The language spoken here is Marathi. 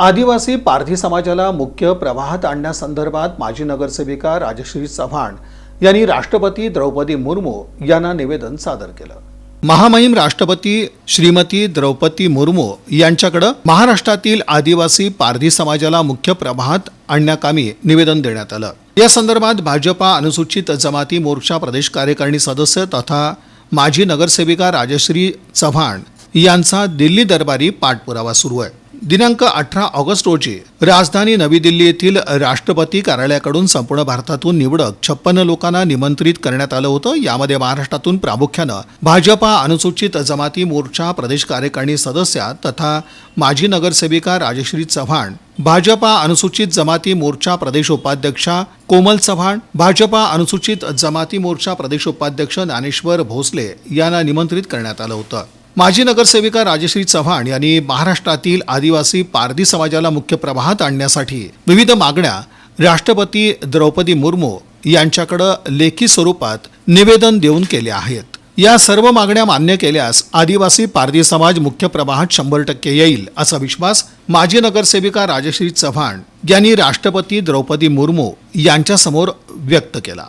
आदिवासी पारधी समाजाला मुख्य प्रवाहात आणण्यासंदर्भात माजी नगरसेविका राजश्री चव्हाण यांनी राष्ट्रपती द्रौपदी मुर्मू यांना निवेदन सादर केलं. महामहिम राष्ट्रपती श्रीमती द्रौपदी मुर्मू यांच्याकडे महाराष्ट्रातील आदिवासी पारधी समाजाला मुख्य प्रवाहात आणण्याकामी निवेदन देण्यात आलं. या संदर्भात भाजपा अनुसूचित जमाती मोर्चा प्रदेश कार्यकारिणी सदस्य तथा माजी नगरसेविका राजश्री चव्हाण यांचा दिल्ली दरबारी पाठपुरावा सुरू आहे. दिनांक अठरा ऑगस्ट रोजी राजधानी नवी दिल्ली येथील राष्ट्रपती कार्यालयाकडून संपूर्ण भारतातून निवडक छप्पन्न लोकांना निमंत्रित करण्यात आलं होतं. यामध्ये महाराष्ट्रातून प्रामुख्यानं भाजपा अनुसूचित जमाती मोर्चा प्रदेश कार्यकारिणी सदस्या तथा माजी नगरसेविका राजश्री चव्हाण भाजपा अनुसूचित जमाती मोर्चा प्रदेश उपाध्यक्षा कोमल चव्हाण भाजपा अनुसूचित जमाती मोर्चा प्रदेश उपाध्यक्ष ज्ञानेश्वर भोसले यांना निमंत्रित करण्यात आलं होतं. माजी नगरसेविका राजश्री चव्हाण यांनी महाराष्ट्रातील आदिवासी पारधी समाजाला मुख्य प्रवाहात आणण्यासाठी विविध मागण्या राष्ट्रपती द्रौपदी मुर्मू यांच्याकडं लेखी स्वरूपात निवेदन देऊन केले आहेत. या सर्व मागण्या मान्य केल्यास आदिवासी पारधी समाज मुख्य प्रवाहात शंभर टक्के येईल असा विश्वास माजी नगरसेविका राजश्री चव्हाण यांनी राष्ट्रपती द्रौपदी मुर्मू यांच्यासमोर व्यक्त केला.